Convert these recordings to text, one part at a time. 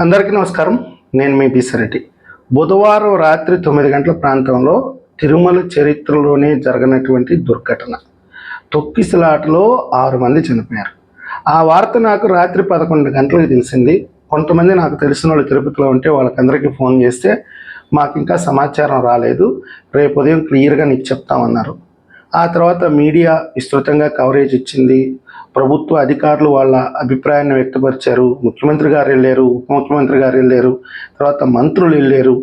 అందరికీ నమస్కారం. నేను మీ పిసిరెడ్డి బుధవారం రాత్రి తొమ్మిది గంటల ప్రాంతంలో తిరుమల చరిత్రలోనే జరగనటువంటి దుర్ఘటన. తొక్కిసలాటలో ఆరు మంది చనిపోయారు. ఆ వార్త నాకు రాత్రి పదకొండు గంటలకు తెలిసింది. కొంతమంది నాకు తెలిసిన వాళ్ళు తిరుపతిలో ఉంటే వాళ్ళకందరికీ ఫోన్ చేస్తే మాకు ఇంకా సమాచారం రాలేదు. రేపు ఉదయం క్లియర్గా నీకు చెప్తామన్నారు. ఆ తర్వాత మీడియా విస్తృతంగా కవరేజ్ ఇచ్చింది. ప్రభుత్వ అధికారులు వాళ్ళ అభిప్రాయాన్ని వ్యక్తపరిచారు ముఖ్యమంత్రి గారు వెళ్ళారు ఉప ముఖ్యమంత్రి గారు వెళ్ళారు తర్వాత మంత్రులు వెళ్ళారు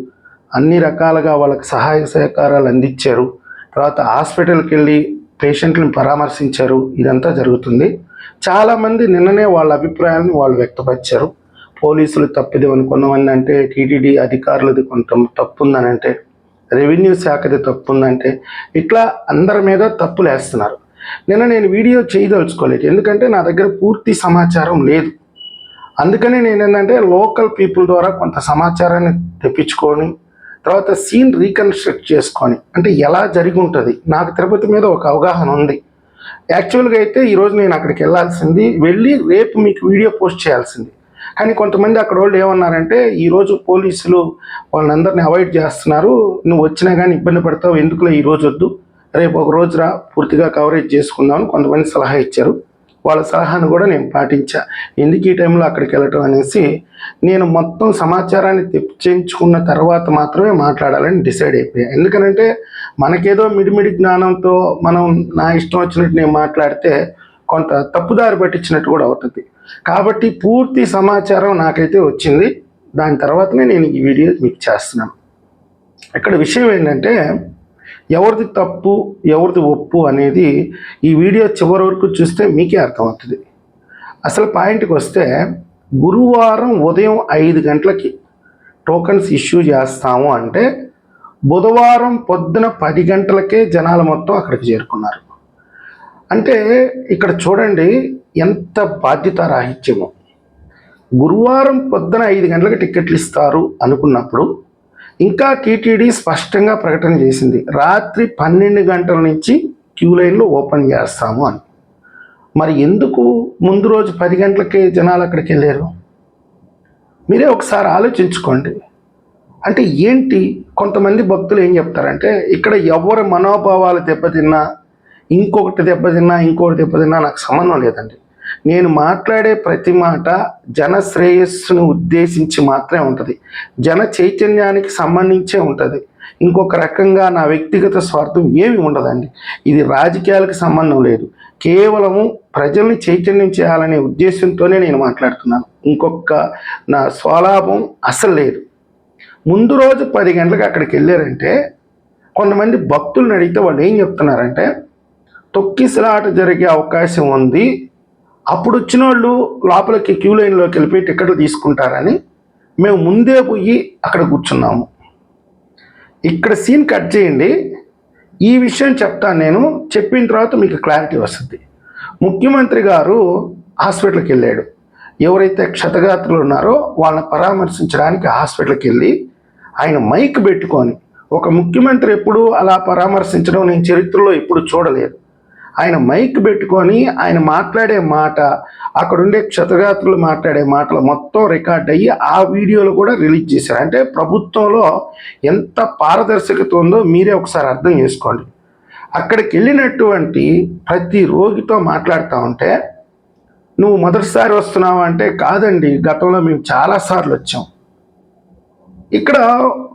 అన్ని రకాలుగా వాళ్ళకి సహాయ సహకారాలు అందించారు తర్వాత హాస్పిటల్కి వెళ్ళి పేషెంట్లను పరామర్శించారు ఇదంతా జరుగుతుంది. చాలామంది నిన్ననే వాళ్ళ అభిప్రాయాలను వాళ్ళు వ్యక్తపరిచారు. పోలీసులు తప్పిది కొంతమంది అంటే టీటీడీ అధికారులది కొంత తప్పు ఉందని అంటే రెవెన్యూ శాఖది తప్పు ఉందంటే ఇట్లా అందరి మీద తప్పులు వేస్తున్నారు నిన్న నేను వీడియో చేయదలుచుకోలేదు. ఎందుకంటే నా దగ్గర పూర్తి సమాచారం లేదు. అందుకని నేను ఏంటంటే లోకల్ పీపుల్ ద్వారా కొంత సమాచారాన్ని తెప్పించుకొని తర్వాత సీన్ రీకన్స్ట్రక్ట్ చేసుకొని అంటే ఎలా జరిగి ఉంటుంది నాకు తిరుపతి మీద ఒక అవగాహన ఉంది. యాక్చువల్గా అయితే ఈరోజు నేను అక్కడికి వెళ్ళాల్సింది వెళ్ళి రేపు మీకు వీడియో పోస్ట్ చేయాల్సింది. కానీ కొంతమంది అక్కడ వాళ్ళు ఏమన్నారంటే ఈరోజు పోలీసులు వాళ్ళందరినీ అవాయిడ్ చేస్తున్నారు నువ్వు వచ్చినా కానీ ఇబ్బంది పడతావు ఎందుకులే ఈ రోజు వద్దు? రేపు ఒక రోజు రా పూర్తిగా కవరేజ్ చేసుకుందామని కొంతమంది సలహా ఇచ్చారు. వాళ్ళ సలహాను కూడా నేను పాటించా. ఎందుకు ఈ టైంలో అక్కడికి వెళ్ళటం అనేసి నేను మొత్తం సమాచారాన్ని తెప్పించుకున్న తర్వాత మాత్రమే మాట్లాడాలని డిసైడ్ అయిపోయా. ఎందుకనంటే మనకేదో మిడిమిడి జ్ఞానంతో మనం నా ఇష్టం వచ్చినట్టు నేను మాట్లాడితే కొంత తప్పుదారి పట్టించినట్టు కూడా అవుతుంది. కాబట్టి పూర్తి సమాచారం నాకైతే వచ్చింది. దాని తర్వాతనే నేను ఈ వీడియో మీకు చేస్తున్నాను. ఇక్కడ విషయం ఏంటంటే ఎవరిది తప్పు ఎవరిది ఒప్పు అనేది ఈ వీడియో చివరి వరకు చూస్తే మీకే అర్థమవుతుంది. అసలు పాయింట్కి వస్తే గురువారం ఉదయం ఐదు గంటలకి టోకన్స్ ఇష్యూ చేస్తాము అంటే బుధవారం పొద్దున పది గంటలకే జనాలు మొత్తం అక్కడికి చేరుకున్నారు. అంటే ఇక్కడ చూడండి ఎంత బాధ్యత రాహిత్యమో గురువారం పొద్దున ఐదు గంటలకు టికెట్లు ఇస్తారు అనుకున్నప్పుడు ఇంకా టీటీడీ స్పష్టంగా ప్రకటన చేసింది. రాత్రి పన్నెండు గంటల నుంచి క్యూ లైన్లో ఓపెన్ చేస్తాము అని. మరి ఎందుకు ముందు రోజు పది గంటలకే జనాలు అక్కడికి వెళ్ళారు? మీరే ఒకసారి ఆలోచించుకోండి. అంటే ఏంటి కొంతమంది భక్తులు ఏం చెప్తారంటే ఇక్కడ ఎవరి మనోభావాలు దెబ్బతిన్నా ఇంకొకటి దెబ్బతిన్నా ఇంకొకటి దెబ్బతిన్నా నాకు సంబంధం లేదండి. నేను మాట్లాడే ప్రతి మాట జన శ్రేయస్సును ఉద్దేశించి మాత్రమే ఉంటుంది. జన చైతన్యానికి సంబంధించే ఉంటుంది. ఇంకొక రకంగా నా వ్యక్తిగత స్వార్థం ఏమి ఉండదండి. ఇది రాజకీయాలకు సంబంధం లేదు. కేవలము ప్రజల్ని చైతన్యం చేయాలనే ఉద్దేశంతోనే నేను మాట్లాడుతున్నాను. ఇంకొక నా స్వలాభం అసలు లేదు. ముందు రోజు పది గంటలకు అక్కడికి వెళ్ళారంటే కొంతమంది భక్తులను అడిగితే వాళ్ళు ఏం చెప్తున్నారంటే తొక్కిసలాట జరిగే అవకాశం ఉంది అప్పుడు వచ్చిన వాళ్ళు లోపలికి క్యూ లైన్లోకి వెళ్ళిపోయి టికెట్లు తీసుకుంటారని మేము ముందే పోయి అక్కడ కూర్చున్నాము. ఇక్కడ సీన్ కట్ చేయండి. ఈ విషయం చెప్తాను నేను. చెప్పిన తర్వాత మీకు క్లారిటీ వస్తుంది. ముఖ్యమంత్రి గారు హాస్పిటల్కి వెళ్ళాడు. ఎవరైతే క్షతగాత్రులు ఉన్నారో వాళ్ళని పరామర్శించడానికి హాస్పిటల్కి వెళ్ళి ఆయన మైక్ పెట్టుకొని ఒక ముఖ్యమంత్రి ఎప్పుడు అలా పరామర్శించడం నేను చరిత్రలో ఎప్పుడు చూడలేదు. ఆయన మైక్ పెట్టుకొని ఆయన మాట్లాడే మాట అక్కడుండే క్షతగాత్రులు మాట్లాడే మాటలు మొత్తం రికార్డ్ అయ్యి ఆ వీడియోలు కూడా రిలీజ్ చేశారు. అంటే ప్రభుత్వంలో ఎంత పారదర్శకత ఉందో మీరే ఒకసారి అర్థం చేసుకోండి. అక్కడికి వెళ్ళినటువంటి ప్రతి రోగితో మాట్లాడుతూ ఉంటే నువ్వు మొదటిసారి వస్తున్నావు? అంటే కాదండి గతంలో మేము చాలాసార్లు వచ్చాం. ఇక్కడ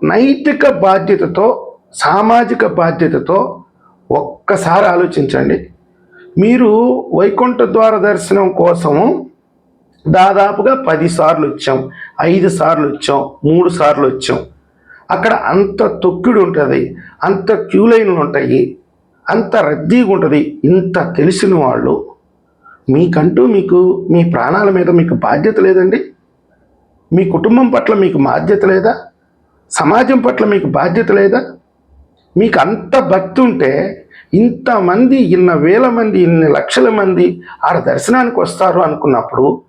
నైతిక బాధ్యతతో సామాజిక బాధ్యతతో ఒక్కసారి ఆలోచించండి. మీరు వైకుంఠ ద్వార దర్శనం కోసము దాదాపుగా పది సార్లు వచ్చాం ఐదు సార్లు వచ్చాం మూడు సార్లు వచ్చాం. అక్కడ అంత తొక్కిడి ఉంటుంది అంత క్యూ లైన్లు ఉంటాయి అంత రద్దీగా ఉంటుంది ఇంత తెలిసిన వాళ్ళు. మీకంటూ మీకు మీ ప్రాణాల మీద మీకు బాధ్యత లేదండి. మీ కుటుంబం పట్ల మీకు బాధ్యత లేదా? సమాజం పట్ల మీకు బాధ్యత లేదా? మీకు అంత భక్తి ఉంటే ఇంతమంది ఇన్న వేల మంది ఇన్ని లక్షల మంది ఆడ దర్శనానికి వస్తారు అనుకున్నప్పుడు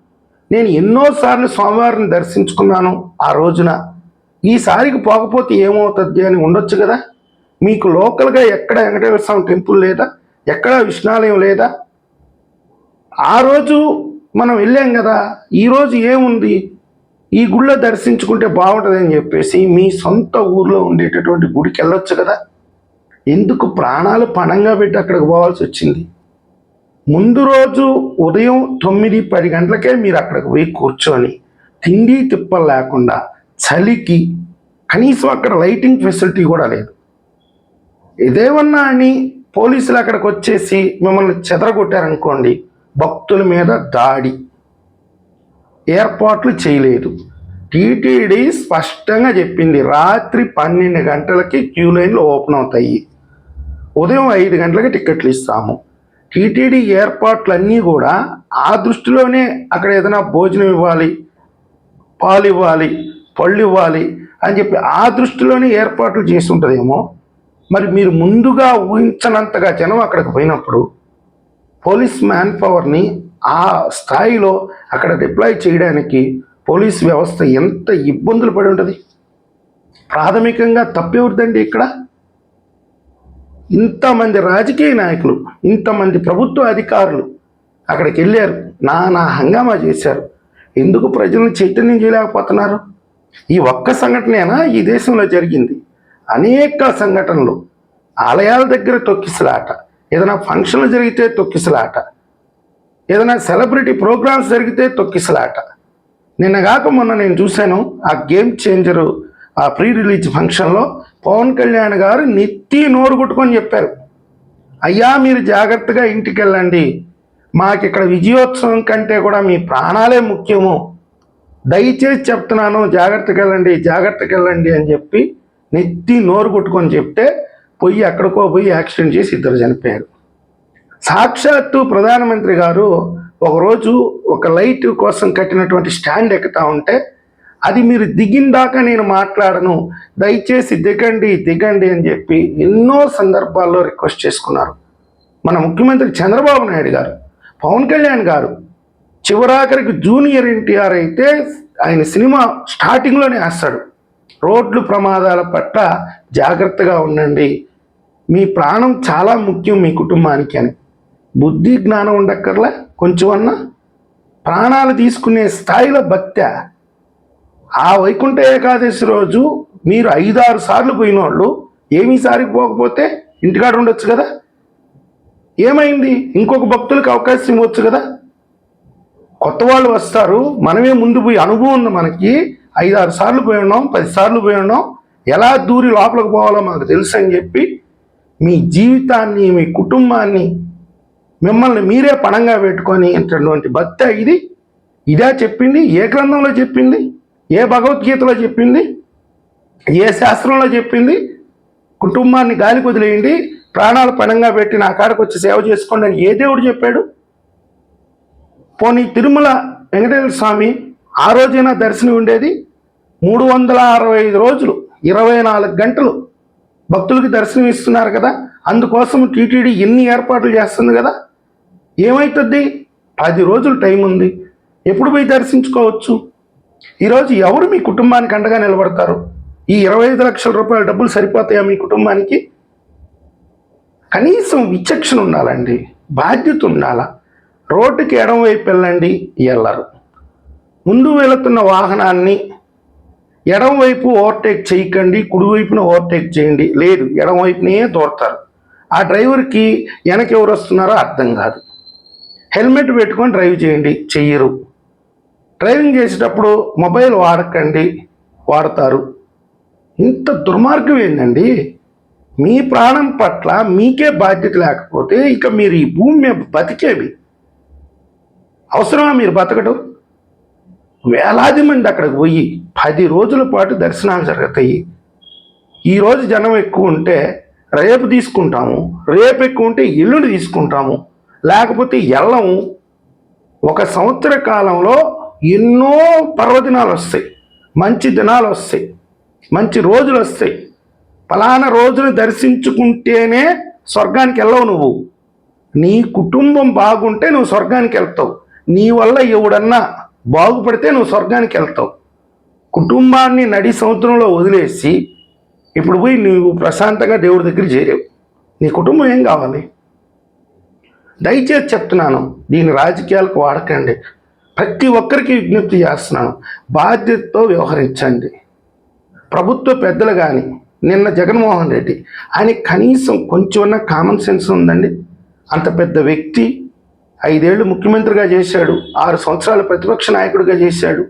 నేను ఎన్నోసార్లు స్వామివారిని దర్శించుకున్నాను ఆ రోజున. ఈసారికి పోకపోతే ఏమవుతుంది అని ఉండొచ్చు కదా? మీకు లోకల్గా ఎక్కడ వెంకటేశ్వర స్వామి టెంపుల్ లేదా? ఎక్కడ విష్ణాలయం లేదా? ఆ రోజు మనం వెళ్ళాం కదా ఈరోజు ఏముంది? ఈ గుళ్ళో దర్శించుకుంటే బాగుంటుందని చెప్పేసి మీ సొంత ఊర్లో ఉండేటటువంటి గుడికి వెళ్ళొచ్చు కదా? ఎందుకు ప్రాణాలు పణంగా పెట్టి అక్కడికి పోవాల్సి వచ్చింది? ముందు రోజు ఉదయం తొమ్మిది పది గంటలకే మీరు అక్కడికి పోయి కూర్చొని తిండి తిప్పలు లేకుండా చలికి కనీసం అక్కడ లైటింగ్ ఫెసిలిటీ కూడా లేదు. ఇదేమన్నా అని పోలీసులు అక్కడికి వచ్చేసి మిమ్మల్ని చెదరగొట్టారనుకోండి భక్తుల మీద దాడి. ఏర్పాట్లు చేయలేదు. టీటీడీ స్పష్టంగా చెప్పింది రాత్రి పన్నెండు గంటలకి క్యూ లైన్లు ఓపెన్ అవుతాయి. ఉదయం ఐదు గంటలకి టికెట్లు ఇస్తాము. టీటీడీ ఏర్పాట్లన్నీ కూడా ఆ దృష్టిలోనే అక్కడ ఏదైనా భోజనం ఇవ్వాలి పాలు ఇవ్వాలి పళ్ళు ఇవ్వాలి అని చెప్పి ఆ దృష్టిలోనే ఏర్పాట్లు చేసి ఉంటుందేమో మరి మీరు ముందుగా ఊహించనంతగా జనం అక్కడికి పోయినప్పుడు పోలీస్ మ్యాన్ పవర్ని ఆ స్థాయిలో అక్కడ డిప్లాయ్ చేయడానికి పోలీస్ వ్యవస్థ ఎంత ఇబ్బందులు పడి ఉంటుంది? ప్రాథమికంగా తప్పెవరిదండి ఇక్కడ? ఇంతమంది రాజకీయ నాయకులు ఇంతమంది ప్రభుత్వ అధికారులు అక్కడికి వెళ్ళారు. నానా హంగామా చేశారు. ఎందుకు ప్రజలను చైతన్యం చేయలేకపోతున్నారు? ఈ ఒక్క సంఘటనేనా ఈ దేశంలో జరిగింది? అనేక సంఘటనలు. ఆలయాల దగ్గర తొక్కిసలాట. ఏదైనా ఫంక్షన్లు జరిగితే తొక్కిసలాట. ఏదైనా సెలబ్రిటీ ప్రోగ్రామ్స్ జరిగితే తొక్కిసలాట. నిన్నగాక మొన్న నేను చూశాను ఆ గేమ్ చేంజరు ఆ ప్రీ రిలీజ్ ఫంక్షన్లో పవన్ కళ్యాణ్ గారు నెత్తి నోరు కొట్టుకొని చెప్పారు. అయ్యా మీరు జాగ్రత్తగా ఇంటికి వెళ్ళండి మాకు ఇక్కడ విజయోత్సవం కంటే కూడా మీ ప్రాణాలే ముఖ్యము. దయచేసి చెప్తున్నాను జాగ్రత్తకి వెళ్ళండి జాగ్రత్తకి వెళ్ళండి అని చెప్పి నెత్తి నోరు కొట్టుకొని చెప్తే పోయి ఎక్కడికో పోయి యాక్సిడెంట్ చేసి ఇద్దరు చనిపోయారు. సాక్షాత్తు ప్రధానమంత్రి గారు ఒకరోజు ఒక లైట్ కోసం కట్టినటువంటి స్టాండ్ ఎక్కుతా ఉంటే అది మీరు దిగిన దాకా నేను మాట్లాడను. దయచేసి దిగండి దిగండి అని చెప్పి ఎన్నో సందర్భాల్లో రిక్వెస్ట్ చేసుకున్నారు. మన ముఖ్యమంత్రి చంద్రబాబు నాయుడు గారు పవన్ కళ్యాణ్ గారు చివరాఖరికి జూనియర్ ఎన్టీఆర్ అయితే ఆయన సినిమా స్టార్టింగ్లోనే వేస్తాడు. రోడ్లు ప్రమాదాల పట్ల జాగ్రత్తగా ఉండండి. మీ ప్రాణం చాలా ముఖ్యం మీ కుటుంబానికి అని. బుద్ధి జ్ఞానం ఉండక్కర్లా కొంచెం అన్నా ప్రాణాలు తీసుకునే స్థాయిలో భక్త్య ఆ వైకుంఠ ఏకాదశి రోజు మీరు ఐదారు సార్లు పోయిన వాళ్ళు ఏమీ సారికి పోకపోతే ఇంటికాడ ఉండొచ్చు కదా? ఏమైంది? ఇంకొక భక్తులకు అవకాశం ఇవ్వచ్చు కదా? కొత్త వాళ్ళు వస్తారు మనమే ముందు పోయి అనుభవం ఉంది మనకి. ఐదారు సార్లు పోయి ఉన్నాం పది సార్లు పోయి ఉన్నాం. ఎలా దూరి లోపలికి పోవాలో మనకు తెలుసు అని చెప్పి మీ జీవితాన్ని మీ కుటుంబాన్ని మిమ్మల్ని మీరే పణంగా పెట్టుకొని అటువంటి భక్తి ఇది. ఇదే చెప్పింది? ఏ గ్రంథంలో చెప్పింది? ఏ భగవద్గీతలో చెప్పింది? ఏ శాస్త్రంలో చెప్పింది? కుటుంబాన్ని గాలి వదిలేయండి ప్రాణాలు పణంగా పెట్టి నా కాడకు వచ్చి సేవ చేసుకోండి అని ఏ దేవుడు చెప్పాడు? పోనీ తిరుమల వెంకటేశ్వర స్వామి ఆ రోజైనా దర్శనం ఉండేది? మూడు వందల అరవై ఐదు రోజులు ఇరవై నాలుగు గంటలు భక్తులకి దర్శనం ఇస్తున్నారు కదా? అందుకోసం టీటీడీ ఎన్ని ఏర్పాట్లు చేస్తుంది కదా? ఏమవుతుంది పది రోజులు టైం ఉంది. ఎప్పుడు పోయి దర్శించుకోవచ్చు? ఈరోజు ఎవరు మీ కుటుంబానికి అండగా నిలబడతారు? ఈ ఇరవై ఐదు లక్షల రూపాయల డబ్బులు సరిపోతాయా మీ కుటుంబానికి? కనీసం విచక్షణ ఉండాలండి బాధ్యత ఉండాలా? రోడ్డుకి ఎడం వైపు వెళ్ళండి వెళ్ళరు ముందు వెళుతున్న వాహనాన్ని ఎడమవైపు ఓవర్టేక్ చేయకండి కుడివైపున ఓవర్టేక్ చేయండి. లేదు ఎడమవైపునే దూరతారు ఆ డ్రైవర్కి వెనక ఎవరు వస్తున్నారో అర్థం కాదు. హెల్మెట్ పెట్టుకొని డ్రైవ్ చేయండి చెయ్యరు. డ్రైవింగ్ చేసేటప్పుడు మొబైల్ వాడకండి వాడతారు. ఇంత దుర్మార్గం ఏంటండి మీ ప్రాణం పట్ల మీకే బాధ్యత లేకపోతే ఇక మీరు ఈ భూమి మీద బతికేవి. అవసరమా మీరు బతకడం? వేలాది మంది అక్కడికి పోయి పది రోజుల పాటు దర్శనాలు జరుగుతాయి. ఈరోజు జనం ఎక్కువ ఉంటే రేపు తీసుకుంటాము రేపు ఎక్కువ ఉంటే ఎల్లుండి తీసుకుంటాము. లేకపోతే ఎల్లము ఒక సంవత్సర కాలంలో ఎన్నో పర్వదినాలు వస్తాయి. మంచి దినాలు వస్తాయి. మంచి రోజులు వస్తాయి. ఫలానా రోజును దర్శించుకుంటేనే స్వర్గానికి వెళ్ళవు నువ్వు. నీ కుటుంబం బాగుంటే నువ్వు స్వర్గానికి వెళ్తావు. నీ వల్ల ఎవడన్నా బాగుపడితే నువ్వు స్వర్గానికి వెళ్తావు. కుటుంబాన్ని నడి సముద్రంలో వదిలేసి ఇప్పుడు పోయి నువ్వు ప్రశాంతంగా దేవుడి దగ్గర చేరావు. నీ కుటుంబం ఏం కావాలి? దయచేసి చెప్తున్నాను దీని రాజకీయాలకు వాడకండి. ప్రతి ఒక్కరికి విజ్ఞప్తి చేస్తున్నాను. బాధ్యతతో వ్యవహరించండి. ప్రభుత్వ పెద్దలు కానీ నిన్న జగన్మోహన్ రెడ్డి ఆయన కనీసం కొంచెం కామన్ సెన్స్ ఉందండి. అంత పెద్ద వ్యక్తి ఐదేళ్ళు ముఖ్యమంత్రిగా చేశాడు ఆరు సంవత్సరాలు ప్రతిపక్ష నాయకుడిగా చేశాడు.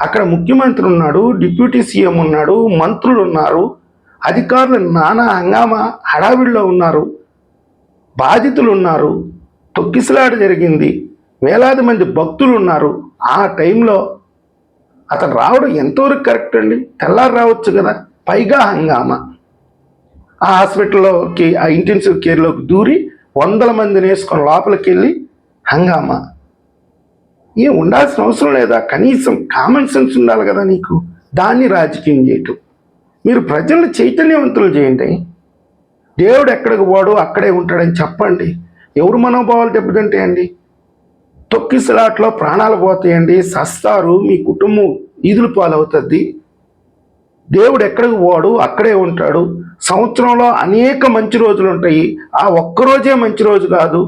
అక్కడ ముఖ్యమంత్రి ఉన్నాడు డిప్యూటీ సీఎం ఉన్నాడు మంత్రులు ఉన్నారు అధికారులు నానా హంగామా హడావిడిలో ఉన్నారు బాధితులు ఉన్నారు తొక్కిసలాట జరిగింది. వేలాది మంది భక్తులు ఉన్నారు. ఆ టైంలో అతను రావడం ఎంతవరకు కరెక్ట్ అండి? తెల్లారి రావచ్చు కదా పైగా హంగామా. ఆ హాస్పిటల్లోకి ఆ ఇంటెన్సివ్ కేర్లోకి దూరి వందల మందిని వేసుకొని లోపలికి వెళ్ళి హంగామా. ఏం ఉండాల్సిన అవసరం లేదా? కనీసం కామన్ సెన్స్ ఉండాలి కదా నీకు. దాన్ని రాజకీయం చేయటం. మీరు ప్రజలను చైతన్యవంతులు చేయండి. దేవుడు ఎక్కడికి పోడు అక్కడే ఉంటాడని చెప్పండి. ఎవరు మనోభావాలు దెబ్బతింటాయండి? తొక్కిసలాట్లో ప్రాణాలు పోతాయండి. సస్తారు మీ కుటుంబం ఈదులు పాలవుతుంది. దేవుడు ఎక్కడికి పోడు? అక్కడే ఉంటాడు. సంవత్సరంలో అనేక మంచి రోజులు ఉంటాయి ఆ ఒక్కరోజే మంచి రోజు కాదు.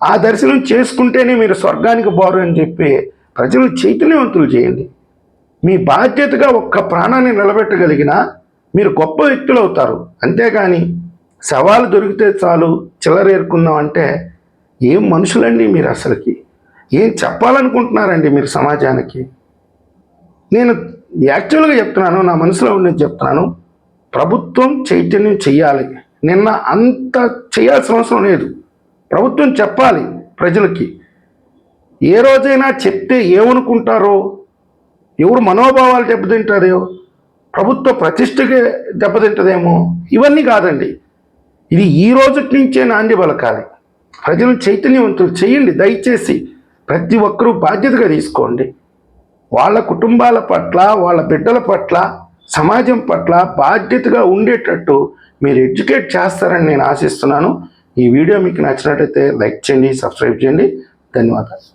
ఆ దర్శనం చేసుకుంటేనే మీరు స్వర్గానికి పోరు అని చెప్పి ప్రజలు చైతన్యవంతులు చేయండి. మీ బాధ్యతగా ఒక్క ప్రాణాన్ని నిలబెట్టగలిగినా మీరు గొప్ప వ్యక్తులు అవుతారు అంతేగాని సవాలు దొరికితే చాలు చిల్లరేరుకుందాం అంటే ఏం మనుషులండి మీరు అసలుకి? ఏం చెప్పాలనుకుంటున్నారండి మీరు సమాజానికి? నేను యాక్చువల్గా చెప్తున్నాను నా మనసులో ఉండేది చెప్తున్నాను. ప్రభుత్వం చైతన్యం చెయ్యాలి. నిన్న అంత చేయాల్సిన అవసరం లేదు. ప్రభుత్వం చెప్పాలి ప్రజలకి. ఏ రోజైనా చెప్తే ఏమనుకుంటారో ఎవరు మనోభావాలు దెబ్బతింటారో ప్రభుత్వ ప్రతిష్టకి దెబ్బతింటదేమో ఇవన్నీ కాదండి. ఇది ఈ రోజు నుంచే నాంది పలకాలి. ప్రజలను చైతన్యవంతులు చేయండి దయచేసి. ప్రతి ఒక్కరూ బాధ్యతగా తీసుకోండి. వాళ్ళ కుటుంబాల పట్ల వాళ్ళ బిడ్డల పట్ల సమాజం పట్ల బాధ్యతగా ఉండేటట్టు మీరు ఎడ్యుకేట్ చేస్తారని నేను ఆశిస్తున్నాను. ఈ వీడియో మీకు నచ్చినట్టయితే లైక్ చేయండి సబ్స్క్రైబ్ చేయండి. ధన్యవాదాలు.